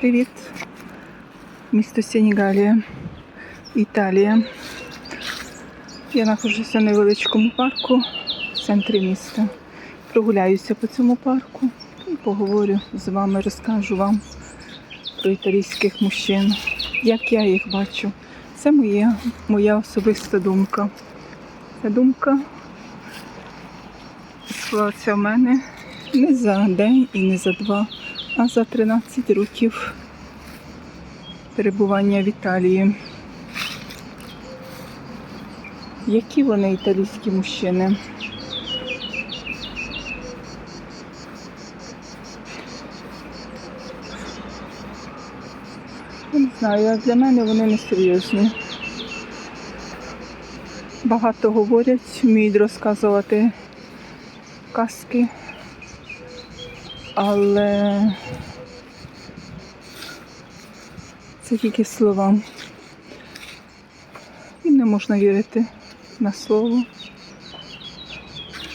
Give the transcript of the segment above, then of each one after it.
Привіт! Місто Сенігалія, Італія. Я знаходжуся в невеличкому парку в центрі міста. Прогуляюся по цьому парку і поговорю з вами, розкажу вам про італійських мужчин, як я їх бачу. Це моя, моя особиста думка. Ця думка склалася в мене не за день і не за два, а за 13 років перебування в Італії. Які вони італійські мужчини? Я не знаю, як для мене вони не серйозні. Багато говорять, вміють розказувати казки, але це тільки слова. Їм не можна вірити на слово.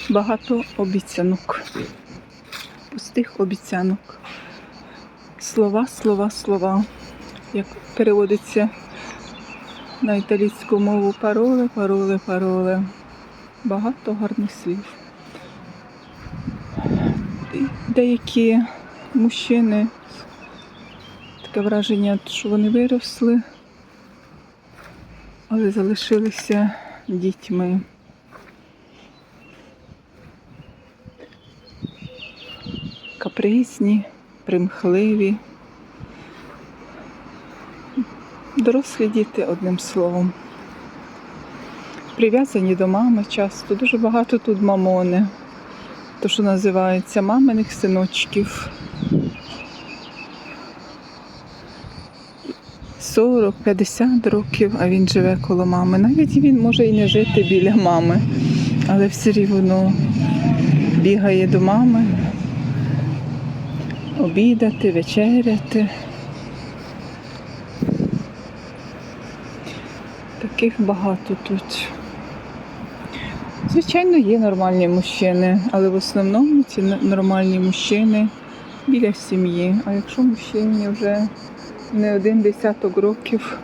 Багато обіцянок. Пустих обіцянок. Слова, слова, слова. Як переводиться на італійську мову пароли, пароли, пароли. Багато гарних слів. Деякі мужчини, таке враження, що вони виросли, але залишилися дітьми. Капризні, примхливі. Дорослі діти, одним словом. Прив'язані до мами часто. Дуже багато тут мамони. То, що називається маминих синочків. 40-50 років, а він живе коло мами. Навіть він може і не жити біля мами, але все рівно бігає до мами, обідати, вечеряти. Таких багато тут. Звичайно, є нормальні мужчини, але в основному ці нормальні мужчини біля сім'ї. А якщо мужчині вже не один десяток років,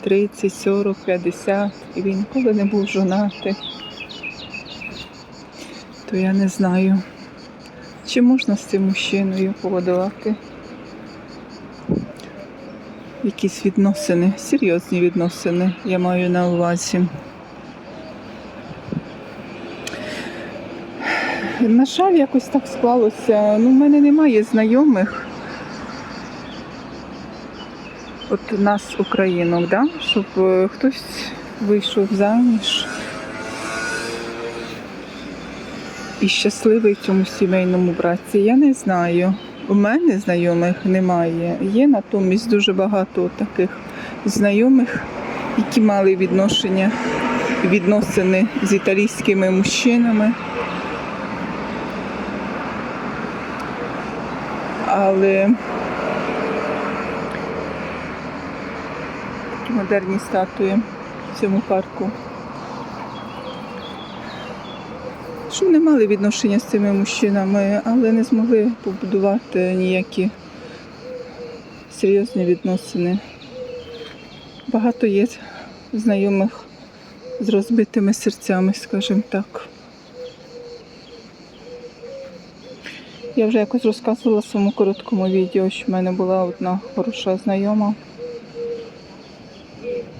30, 40, 50, і він ніколи не був жонатий, то я не знаю, чи можна з цим мужчиною поводувати якісь відносини, серйозні відносини, я маю на увазі. На жаль, якось так склалося. Ну, в мене немає знайомих. От нас, українок, да? щоб е, хтось вийшов заміж і щасливий в цьому сімейному браці. Я не знаю. У мене знайомих немає. Є натомість дуже багато таких знайомих, які мали відношення, відносини з італійськими мужчинами. Але модерні статуї в цьому парку. Що не мали відношення з цими мужчинами, але не змогли побудувати ніякі серйозні відносини. Багато є знайомих з розбитими серцями, скажімо так. Я вже якось розказувала в своєму короткому відео, що в мене була одна хороша знайома,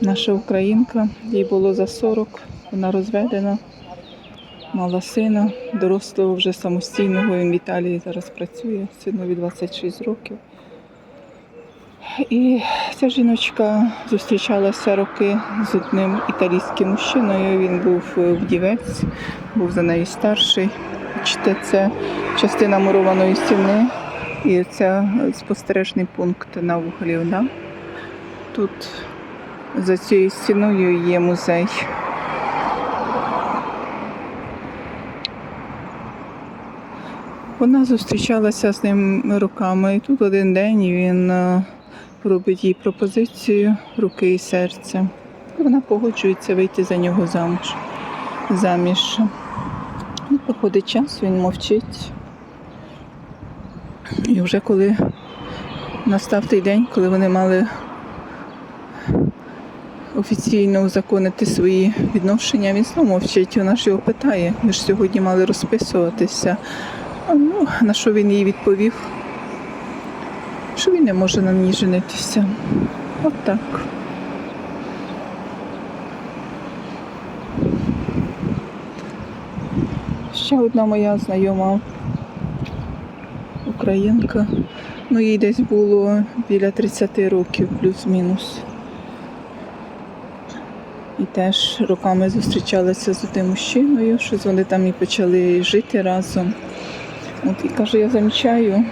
наша українка, їй було за 40, вона розведена мала сина, дорослого вже самостійного. Він в Італії зараз працює, синові 26 років. І ця жіночка зустрічалася роки з одним італійським мужчиною. Він був вдівець, був за нею старший. Бачите, це частина мурованої стіни і це спостережний пункт на вуглі. Да? Тут за цією стіною є музей. Вона зустрічалася з ним роками, і тут один день він е, робить їй пропозицію руки і серця. Вона погоджується вийти за нього замуж. заміж. І проходить час, він мовчить. І вже коли настав той день, коли вони мали офіційно узаконити свої відношення, він знову мовчить. Вона ж його питає. Ми ж сьогодні мали розписуватися. Ну, на що він їй відповів? Що він не може на ній женитися. От так. Ще одна моя знайома українка. Ну, їй десь було біля 30 років, плюс-мінус. І теж роками зустрічалася з тим мужчиною, щось вони там і почали жити разом. От, і каже, я замічаю,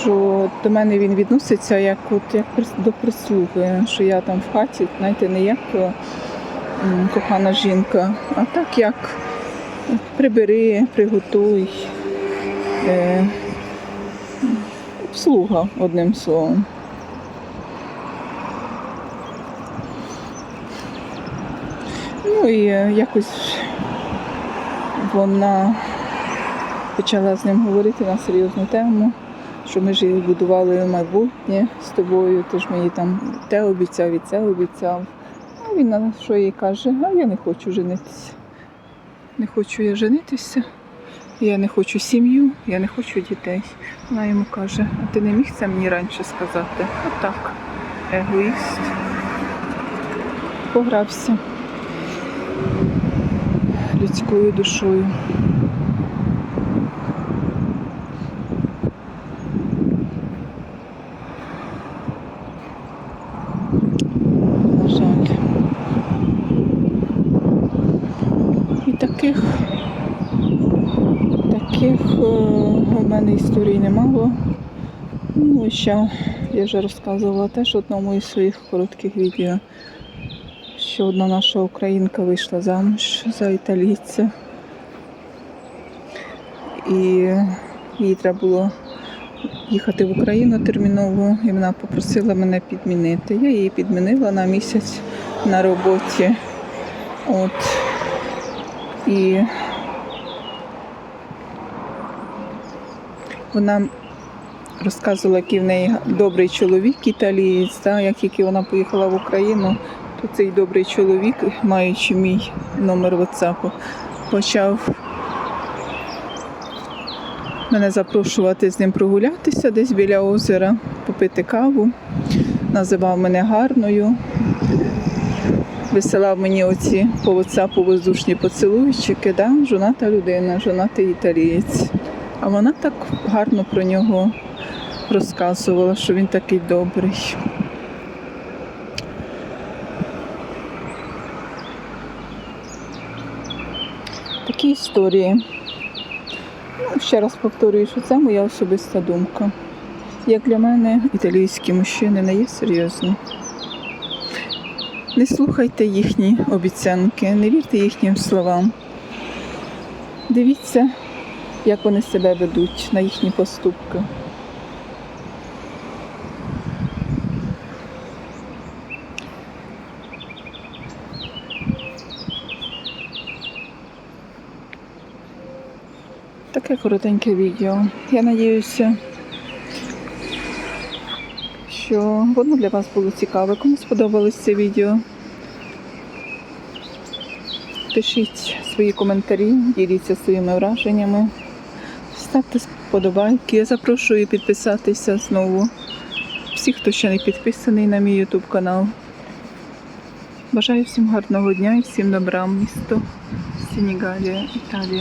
що до мене він відноситься як, от, як до прислуги, що я там в хаті, знаєте, не як е, кохана жінка, а так як прибери, приготуй. Е, обслуга, одним словом. Ну і е, якось вона почала з ним говорити на серйозну тему, що ми ж будували майбутнє з тобою, ти ж мені там те обіцяв і це обіцяв. А він на що їй каже, а я не хочу женитися. Не хочу я женитися, я не хочу сім'ю, я не хочу дітей. Вона йому каже, а ти не міг це мені раніше сказати? Отак, егоїст. Погрався людською душою. На жаль. І таких, таких е, у мене історій немало. Ну, і ще я вже розказувала теж в одному із своїх коротких відео, що одна наша українка вийшла замуж за італійця. І їй треба було їхати в Україну терміново, і вона попросила мене підмінити. Я її підмінила на місяць на роботі. От. І вона розказувала, який в неї добрий чоловік італієць, да, як тільки вона поїхала в Україну, то цей добрий чоловік, маючи мій номер WhatsApp, почав мене запрошувати з ним прогулятися десь біля озера, попити каву, називав мене гарною, висилав мені оці по WhatsApp воздушні поцілуйчики, да? жоната людина, жонатий італієць. А вона так гарно про нього розказувала, що він такий добрий. Такі історії. Ну, ще раз повторюю, що це моя особиста думка. Як для мене, італійські мужчини не є серйозні. Не слухайте їхні обіцянки, не вірте їхнім словам. Дивіться, як вони себе ведуть на їхні поступки. Таке коротеньке відео. Я надіюся, що воно для вас було цікаве. Кому сподобалось це відео? Пишіть свої коментарі, діліться своїми враженнями. Ставте вподобайки. Я запрошую підписатися знову. Всі, хто ще не підписаний на мій YouTube канал. Бажаю всім гарного дня і всім добра. Місто Сенігалія, Італія.